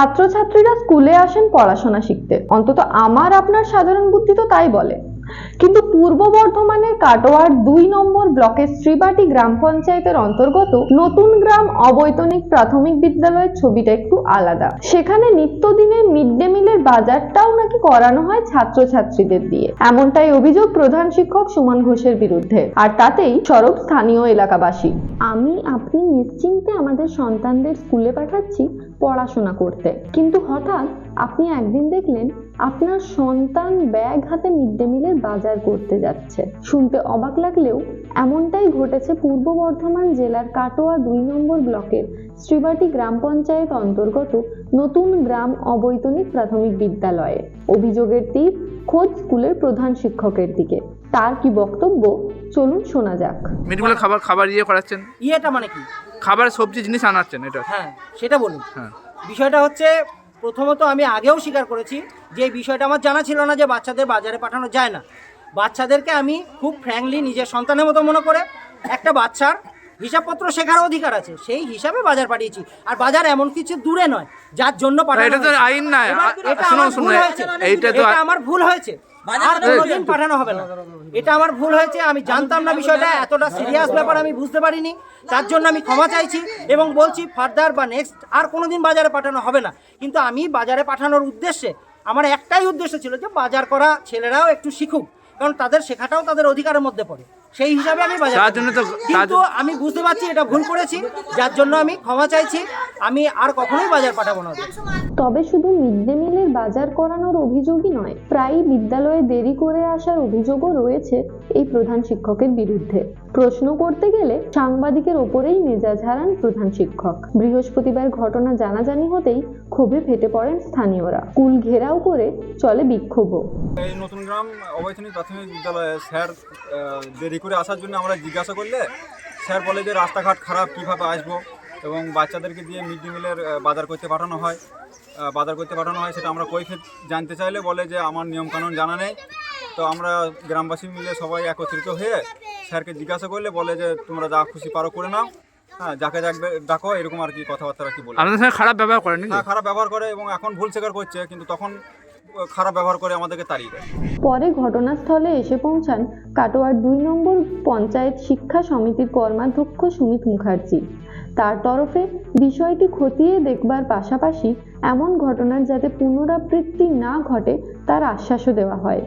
ছাত্রছাত্রীরা স্কুলে আসেন পড়াশোনা শিখতে। অন্তত আমার আপনার সাধারণ বুদ্ধি তো তাই বলে। কিন্তু পূর্ব বর্ধমানের কাটোয়ার দুই নম্বর ব্লকের শ্রীবাটি গ্রাম পঞ্চায়েতের অন্তর্গত নতুন গ্রাম অবৈতনিক প্রাথমিক বিদ্যালয়ের ছবিটা একটু আলাদা। সেখানে নিত্যদিনের মিড ডে মিলের বাজারটাও নাকি করানো হয় ছাত্রছাত্রীদের দিয়ে। এমনটাই অভিযোগ প্রধান শিক্ষক সুমন ঘোষের বিরুদ্ধে। আর তাতেই সরব স্থানীয় এলাকাবাসী। আমি, আপনি নিশ্চিন্তে আমাদের সন্তানদের স্কুলে পাঠাচ্ছি পড়াশোনা করতে। কিন্তু হঠাৎ আপনি একদিন দেখলেন আপনার সন্তান ব্যাগ হাতে মিড ডে মিলের বাজার করতে যাচ্ছে। শুনতে অবাক লাগলেও এমনটাই ঘটেছে পূর্ব বর্ধমান জেলার কাটোয়া দুই নম্বর ব্লকের শ্রীবাটি গ্রাম পঞ্চায়েত অন্তর্গত নতুন গ্রাম অবৈতনিক প্রাথমিক বিদ্যালয়ে। অভিযোগের তীর খোঁজ স্কুলের প্রধান শিক্ষকের দিকে। তার কি বক্তব্য? চলুন শোনা যাক। মিড মিলের খাবার খাবার ইয়ে করাচ্ছেন। ইয়েটা মানে কি? খাবার সবজি জিনিস আনাচ্ছেন এটা। হ্যাঁ সেটা বলুন। হ্যাঁ। বিষয়টা হচ্ছে প্রথমত আমি আগেও স্বীকার করেছি যে এই বিষয়টা আমার জানা ছিল না যে বাচ্চাদের বাজারে পাঠানো যায় না। বাচ্চাদেরকে আমি খুব ফ্র্যাঙ্কলি নিজের সন্তানের মতো মনে করে একটা বাচ্চার হিসাবপত্র শেখার অধিকার আছে সেই হিসাবে বাজার পাঠিয়েছি। আর বাজার এমন কিছু দূরে নয় যার জন্য পাঠানো এটা তো হয়েছে। আইন না। এটা আমার ভুল হয়েছে। এটা আমার ভুল হয়েছে। আর কোনোদিন পাঠানো হবে না। এটা আমার ভুল হয়েছে আমি জানতাম না বিষয়টা এতটা সিরিয়াস ব্যাপার আমি বুঝতে পারিনি। তার জন্য আমি ক্ষমা চাইছি এবং বলছি ফার্দার বা নেক্সট আর কোনোদিন বাজারে পাঠানো হবে না। কিন্তু আমি বাজারে পাঠানোর উদ্দেশ্যে আমার একটাই উদ্দেশ্য ছিল যে বাজার করা ছেলেরাও একটু শিখুক কারণ তাদের শেখাটাও তাদের অধিকারের মধ্যে পড়ে সেই হিসাবে আমি বাজার তার জন্য তো- কিন্তু আমি বুঝতে পারছি এটা ভুল করেছি যার জন্য আমি ক্ষমা চাইছি আমি আর কখনোই বাজার পাঠাবো না। তবে শুধু মিড ডে মিলের বাজার করানোর অভিযোগই নয়, প্রায়ই বিদ্যালয়ে দেরি করে আসার অভিযোগও রয়েছে এই প্রধান শিক্ষকের বিরুদ্ধে। প্রশ্ন করতে গেলে সাংবাদিকের ওপরেই মেজাজ হারান প্রধান শিক্ষক। বৃহস্পতিবার ঘটনা জানাজানি হতেই ক্ষোভে ফেটে পড়েন স্থানীয়রা। কুল ঘেরাও করে চলে বিক্ষোভও। এই নতুন গ্রাম অবৈতনিক প্রাথমিক বিদ্যালয়ে স্যার দেরি করে আসার জন্য আমরা জিজ্ঞাসা করলে স্যার বলে যে রাস্তাঘাট খারাপ, কীভাবে আসব? এবং বাচ্চাদেরকে দিয়ে মিড ডে মিলের বাজার করতে পাঠানো হয়। বাজার করতে পাঠানো হয় সেটা আমরা কৈফিয়ত জানতে চাইলে বলে যে আমার নিয়মকানুন জানা নেই। তো আমরা গ্রামবাসী মিলে সবাই একত্রিত হয়ে স্যারকে জিজ্ঞাসা করলে বলে যে তোমরা যা খুশি পারো করে নাও। হ্যাঁ যাকে ডাকবে ডাকো এরকম আর কি কথাবার্তা আর কি বলে। আপনাদের সঙ্গে খারাপ ব্যবহার করেন হ্যাঁ খারাপ ব্যবহার করে এবং এখন ভুল স্বীকার করছে কিন্তু তখন খারাপ ব্যবহার করে আমাদেরকে তাড়িয়ে দেয়। পরে ঘটনাস্থলে এসে পৌঁছান কাটোয়ার দুই নম্বর পঞ্চায়েত শিক্ষা সমিতির কর্মাধ্যক্ষ সুমিত মুখার্জি। তার তরফে বিষয়টি খতিয়ে দেখবার পাশাপাশি এমন ঘটনার যাতে পুনরাবৃত্তি না ঘটে, তার আশ্বাসও দেওয়া হয়।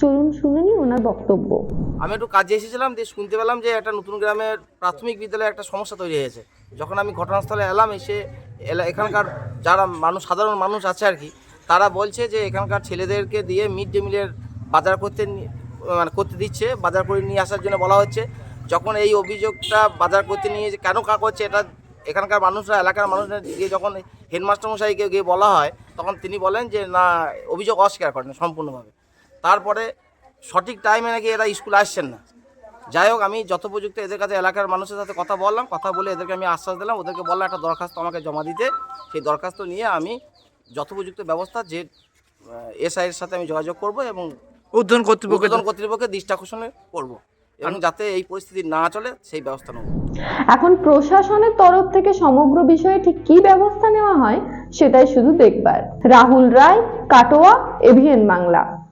চলুন শুনে নিই ওনার বক্তব্য। আমি একটু কাজে এসেছিলাম, দিয়ে শুনতে পেলাম যে একটা নতুন গ্রামের প্রাথমিক বিদ্যালয়ে একটা সমস্যা তৈরি হয়েছে। যখন আমি ঘটনাস্থলে এলাম, এসে এখানকার যারা মানুষ, সাধারণ মানুষ আছে আর কি, তারা বলছে যে এখানকার ছেলেদেরকে দিয়ে মিড ডে মিলের বাজার করতে মানে করতে দিচ্ছে, বাজার করে নিয়ে আসার জন্য বলা হচ্ছে। যখন এই অভিযোগটা বাজার করতে নিয়ে যে কেন কা করছে এটা এখানকার মানুষরা এলাকার মানুষরা গিয়ে যখন হেডমাস্টার মশাইকে গিয়ে বলা হয় তখন তিনি বলেন যে না অভিযোগ অস্বীকার করেন সম্পূর্ণভাবে। তারপরে সঠিক টাইমে নাকি এরা স্কুলে আসছেন না। যাই হোক আমি যত যথোপযুক্ত এদের কাছে এলাকার মানুষের সাথে কথা বললাম কথা বলে এদেরকে আমি আশ্বাস দিলাম ওদেরকে বললাম একটা দরখাস্ত আমাকে জমা দিতে। সেই দরখাস্ত নিয়ে আমি যথোপযুক্ত ব্যবস্থা যে এসআইয়ের সাথে আমি যোগাযোগ করব এবং উদ্বোধন কর্তৃপক্ষ উদ্বোধন কর্তৃপক্ষের দৃষ্টি আকর্ষণে করব। এবং যাতে এই পরিস্থিতি না চলে সেই ব্যবস্থা নেব। এখন প্রশাসনের তরফ থেকে সমগ্র বিষয়ে ঠিক কি ব্যবস্থা নেওয়া হয় সেটাই শুধু দেখবার। রাহুল রায় কাটোয়া এভিএন বাংলা।